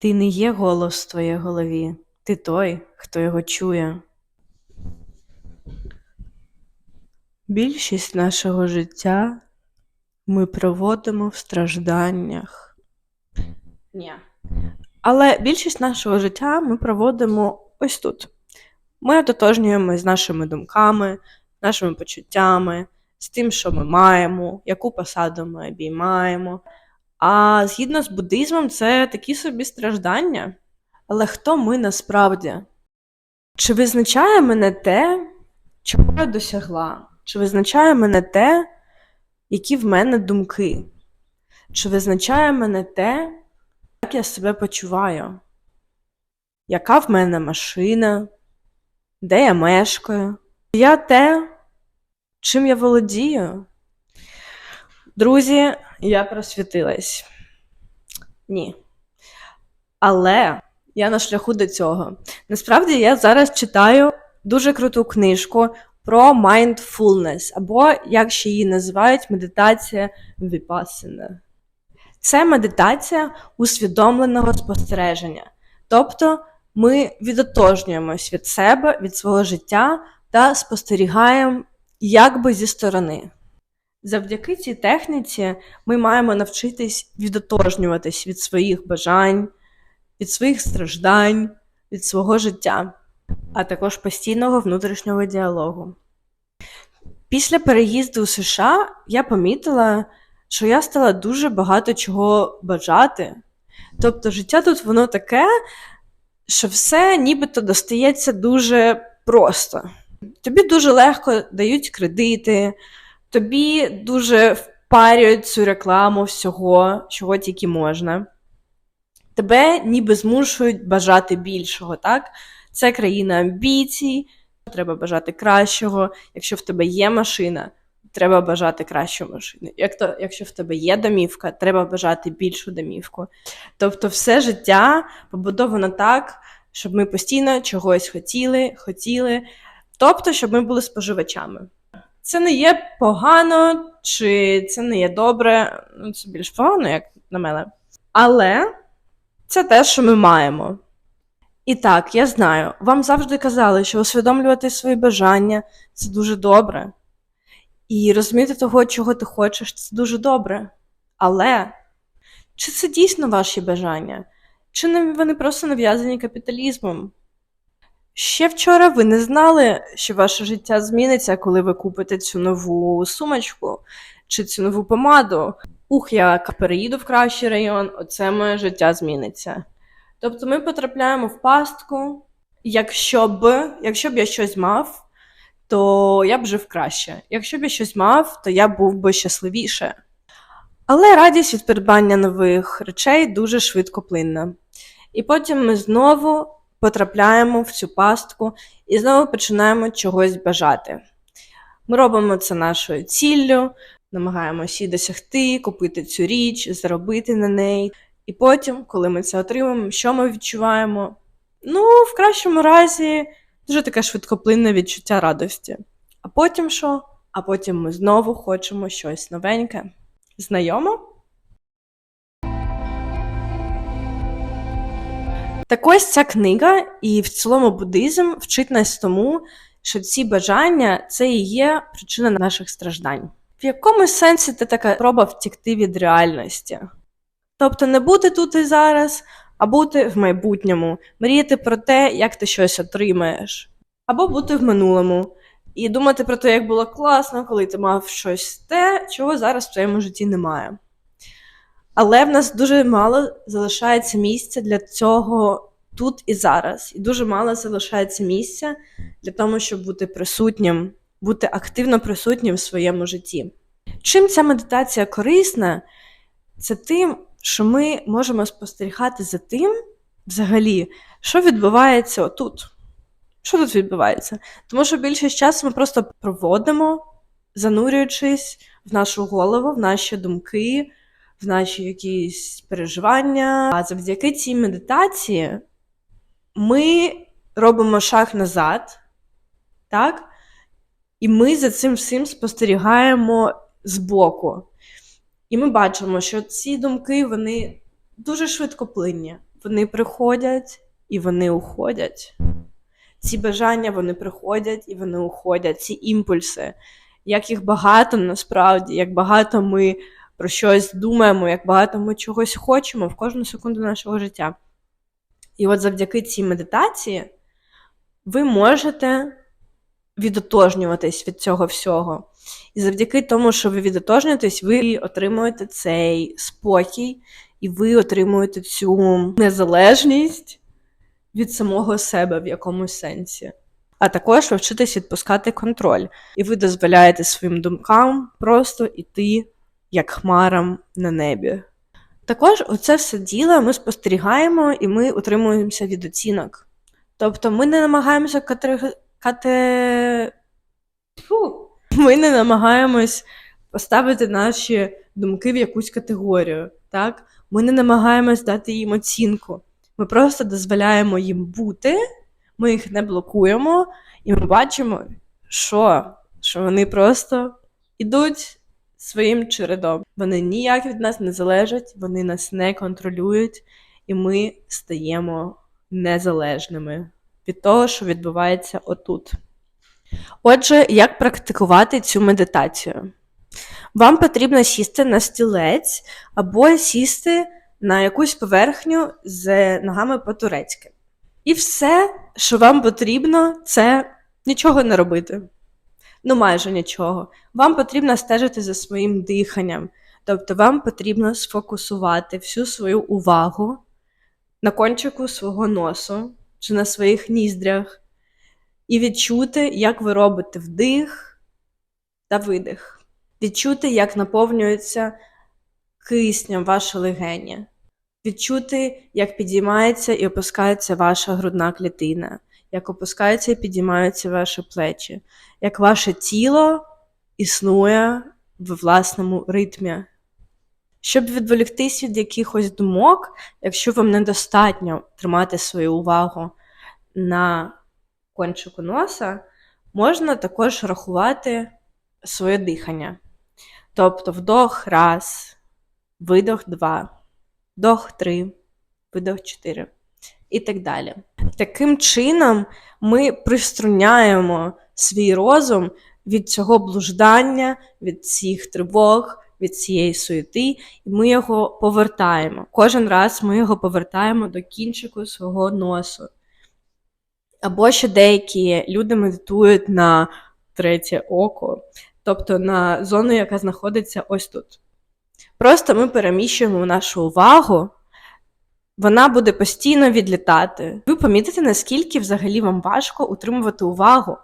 Ти не є голос в твоїй голові, ти той, хто його чує. Більшість нашого життя ми проводимо в стражданнях. Ні. Але більшість нашого життя ми проводимо ось тут. Ми ототожнюємося з нашими думками, нашими почуттями, з тим, що ми маємо, яку посаду ми обіймаємо. А згідно з буддизмом, це такі собі страждання. Але хто ми насправді? Чи визначає мене те, чого я досягла? Чи визначає мене те, які в мене думки? Чи визначає мене те, як я себе почуваю? Яка в мене машина? Де я мешкаю? Я те, чим я володію? Друзі, я просвітилась. Ні. Але я на шляху до цього. Насправді я зараз читаю дуже круту книжку про mindfulness, або, як ще її називають, медитація віпасана. Це медитація усвідомленого спостереження. Тобто ми відотожнюємось від себе, від свого життя та спостерігаємо якби зі сторони. Завдяки цій техніці ми маємо навчитись відотожнюватись від своїх бажань, від своїх страждань, від свого життя, а також постійного внутрішнього діалогу. Після переїзду у США я помітила, що я стала дуже багато чого бажати. Тобто, життя тут воно таке, що все нібито достається дуже просто. Тобі дуже легко дають кредити, тобі дуже впарюють цю рекламу всього, чого тільки можна. Тебе ніби змушують бажати більшого, так? Це країна амбіцій, треба бажати кращого. Якщо в тебе є машина, треба бажати кращу машину. Як то, якщо в тебе є домівка, треба бажати більшу домівку. Тобто, все життя побудовано так, щоб ми постійно чогось хотіли, хотіли, тобто, щоб ми були споживачами. Це не є погано, чи це не є добре, ну це більш погано, як на мене. Але це те, що ми маємо. І так, я знаю, вам завжди казали, що усвідомлювати свої бажання це дуже добре. І розуміти того, чого ти хочеш, це дуже добре. Але чи це дійсно ваші бажання? Чи не вони просто нав'язані капіталізмом? Ще вчора ви не знали, що ваше життя зміниться, коли ви купите цю нову сумочку чи цю нову помаду. Ух, я переїду в кращий район, оце моє життя зміниться. Тобто ми потрапляємо в пастку. Якщо б, якщо б я щось мав, то я б жив краще. Якщо б я щось мав, то я був би щасливіше. Але радість від придбання нових речей дуже швидко плинна. І потім ми знову потрапляємо в цю пастку і знову починаємо чогось бажати. Ми робимо це нашою ціллю, намагаємося її досягти, купити цю річ, заробити на неї. І потім, коли ми це отримаємо, що ми відчуваємо? Ну, в кращому разі, дуже таке швидкоплинне відчуття радості. А потім що? А потім ми знову хочемо щось новеньке. Знайомо? Так ось ця книга і в цілому буддизм вчить нас тому, що ці бажання це і є причина наших страждань. В якому сенсі це така спроба втікти від реальності? Тобто не бути тут і зараз, а бути в майбутньому, мріяти про те, як ти щось отримаєш, або бути в минулому і думати про те, як було класно, коли ти мав щось те, чого зараз в твоєму житті немає. Але в нас дуже мало залишається місця для цього тут і зараз. І дуже мало залишається місця для того, щоб бути присутнім, бути активно присутнім в своєму житті. Чим ця медитація корисна, це тим, що ми можемо спостерігати за тим, взагалі, що відбувається отут. Що тут відбувається? Тому що більшість часу ми просто проводимо, занурюючись в нашу голову, в наші думки, в наші якісь переживання. А завдяки цій медитації ми робимо шаг назад, так? І ми за цим всім спостерігаємо збоку. І ми бачимо, що ці думки вони дуже швидкоплинні. вони приходять і вони уходять. Ці бажання вони приходять і вони уходять, ці імпульси. Як їх багато насправді, як багато ми про щось думаємо, як багато ми чогось хочемо в кожну секунду нашого життя. І от завдяки цій медитації ви можете відотожнюватись від цього всього. І завдяки тому, що ви відотожнюєтесь, ви отримуєте цей спокій, і ви отримуєте цю незалежність від самого себе в якомусь сенсі. А також ви відпускати контроль, і ви дозволяєте своїм думкам просто йти як хмарам на небі. Також оце все діло ми спостерігаємо і ми утримуємося від оцінок. Тобто ми не намагаємося катери... кате... Фу. Ми не намагаємось поставити наші думки в якусь категорію. Так? Ми не намагаємось дати їм оцінку. Ми просто дозволяємо їм бути, ми їх не блокуємо, і ми бачимо, що, що вони просто йдуть своїм чередом. Вони ніяк від нас не залежать, вони нас не контролюють, і ми стаємо незалежними від того, що відбувається отут. Отже, як практикувати цю медитацію? Вам потрібно сісти на стілець або сісти на якусь поверхню з ногами по-турецьки. І все, що вам потрібно, це нічого не робити. Ну, майже нічого. Вам потрібно стежити за своїм диханням. Тобто вам потрібно сфокусувати всю свою увагу на кончику свого носу чи на своїх ніздрях, і відчути, як ви робите вдих та видих. Відчути, як наповнюється киснем ваше легені. Відчути, як підіймається і опускається ваша грудна клітина, як опускаються і підіймаються ваші плечі, як ваше тіло існує в власному ритмі. Щоб відволіктись від якихось думок, якщо вам недостатньо тримати свою увагу на кончику носа, можна також рахувати своє дихання. Тобто вдох раз, видох два, вдох три, видох чотири і так далі. Таким чином ми приструняємо свій розум від цього блуждання, від цих тривог, від цієї суєти, і ми його повертаємо. Кожен раз ми його повертаємо до кінчику свого носу. Або ще деякі люди медитують на третє око, тобто на зону, яка знаходиться ось тут. Просто ми переміщуємо нашу увагу, вона буде постійно відлітати. Ви помітите, наскільки взагалі вам важко утримувати увагу,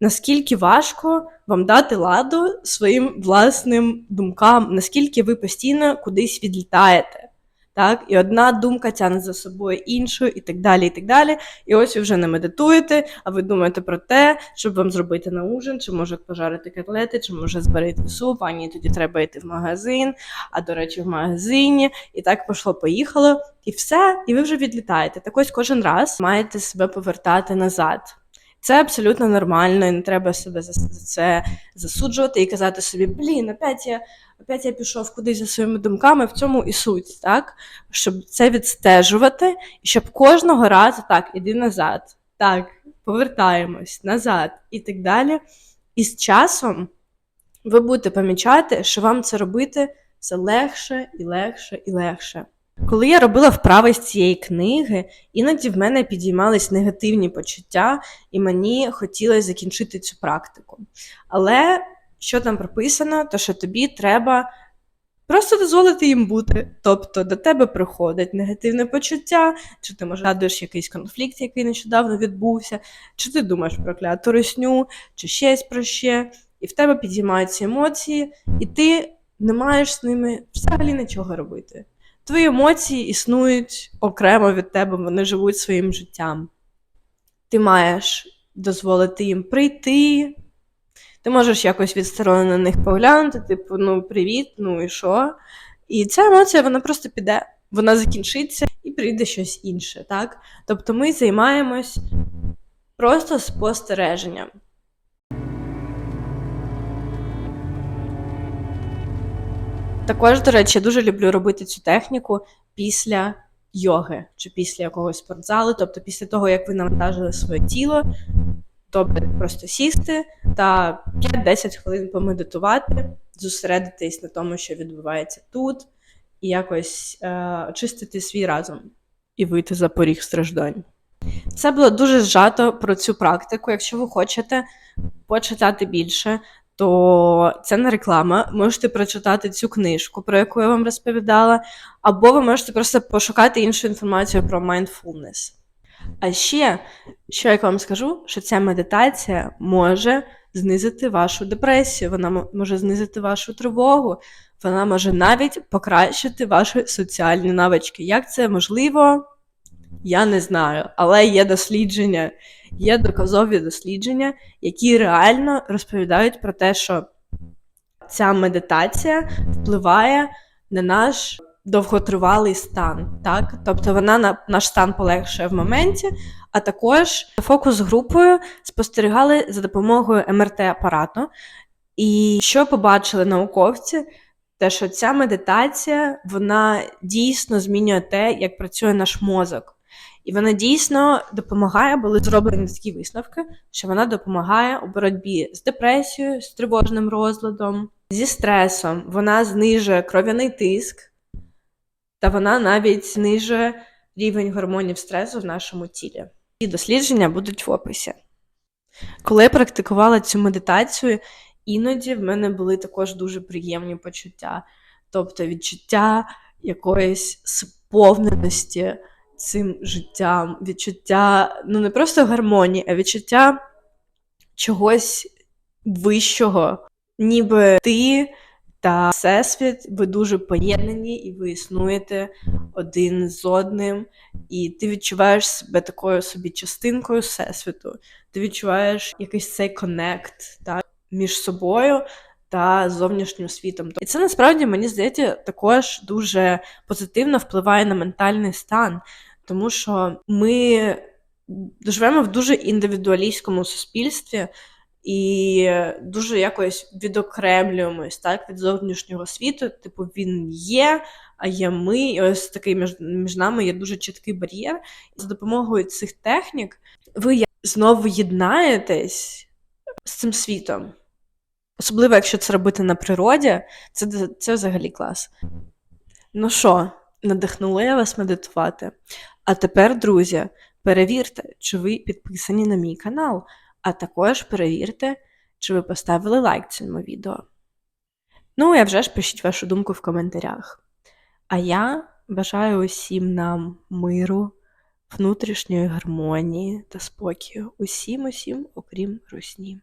наскільки важко вам дати ладу своїм власним думкам, наскільки ви постійно кудись відлітаєте. Так? І одна думка тягне за собою іншу, і так далі. І так далі. І ось ви вже не медитуєте, а ви думаєте про те, щоб вам зробити на ужин, чи може пожарити котлети, чи може зберегти суп, а ні, тоді треба йти в магазин, а до речі, в магазині. І так пішло-поїхало, і все, і ви вже відлітаєте. Так ось кожен раз маєте себе повертати назад. Це абсолютно нормально, і не треба себе за це засуджувати і казати собі, блін, опять я опять я пішов кудись за своїми думками, в цьому і суть, так? Щоб це відстежувати, і щоб кожного разу так, іди назад, так, повертаємось назад і так далі. І з часом ви будете помічати, що вам це робити все легше і легше і легше. Коли я робила вправи з цієї книги, іноді в мене підіймались негативні почуття, і мені хотілося закінчити цю практику. Але що там прописано, то що тобі треба просто дозволити їм бути. Тобто до тебе приходить негативне почуття, чи ти може згадуєш якийсь конфлікт, який нещодавно відбувся, чи ти думаєш про кляту русню, чи щось про ще, і в тебе підіймаються емоції, і ти не маєш з ними взагалі нічого робити. Твої емоції існують окремо від тебе, вони живуть своїм життям. Ти маєш дозволити їм прийти. Ти можеш якось відсторонено на них поглянути, типу, ну, привіт, ну і що? І ця емоція, вона просто піде, вона закінчиться і прийде щось інше, так? Тобто ми займаємось просто спостереженням. Також, до речі, я дуже люблю робити цю техніку після йоги чи після якогось спортзалу, тобто після того, як ви навантажили своє тіло, добре просто сісти та 5-10 хвилин помедитувати, зосередитись на тому, що відбувається тут, і якось е, очистити свій разум і вийти за поріг страждань. Це було дуже зжато про цю практику. Якщо ви хочете почитати більше, то це не реклама. Можете прочитати цю книжку, про яку я вам розповідала, або ви можете просто пошукати іншу інформацію про mindfulness. А ще, що я вам скажу, що ця медитація може знизити вашу депресію, вона може знизити вашу тривогу, вона може навіть покращити ваші соціальні навички. Як це можливо? Я не знаю, але є дослідження, є доказові дослідження, які реально розповідають про те, що ця медитація впливає на наш довготривалий стан. Так? Тобто вона на наш стан полегшує в моменті, а також фокус групою спостерігали за допомогою МРТ-апарату. І що побачили науковці? Те, що ця медитація вона дійсно змінює те, як працює наш мозок. І вона дійсно допомагає, були зроблені такі висновки, що вона допомагає у боротьбі з депресією, з тривожним розладом, зі стресом. Вона знижує кров'яний тиск, та вона навіть знижує рівень гормонів стресу в нашому тілі. І дослідження будуть в описі. Коли я практикувала цю медитацію, іноді в мене були також дуже приємні почуття, тобто відчуття якоїсь сповненості цим життям, відчуття ну не просто гармонії, а відчуття чогось вищого, ніби ти та Всесвіт, ви дуже поєднані, і ви існуєте один з одним, і ти відчуваєш себе такою собі частинкою Всесвіту. Ти відчуваєш якийсь цей коннект так, між собою та зовнішнім світом. І це насправді мені здається також дуже позитивно впливає на ментальний стан, тому що ми живемо в дуже індивідуалістському суспільстві. І дуже якось відокремлюємось так, від зовнішнього світу. Типу, він є, а є ми. І ось такий між, між нами є дуже чіткий бар'єр. За допомогою цих технік ви знову єднаєтесь з цим світом. Особливо, якщо це робити на природі, це, це взагалі клас. Ну що, надихнула я вас медитувати. А тепер, друзі, перевірте, чи ви підписані на мій канал, а також перевірте, чи ви поставили лайк цьому відео. Ну, і вже ж пишіть вашу думку в коментарях. А я бажаю усім нам миру, внутрішньої гармонії та спокою. Усім, усім, окрім русні.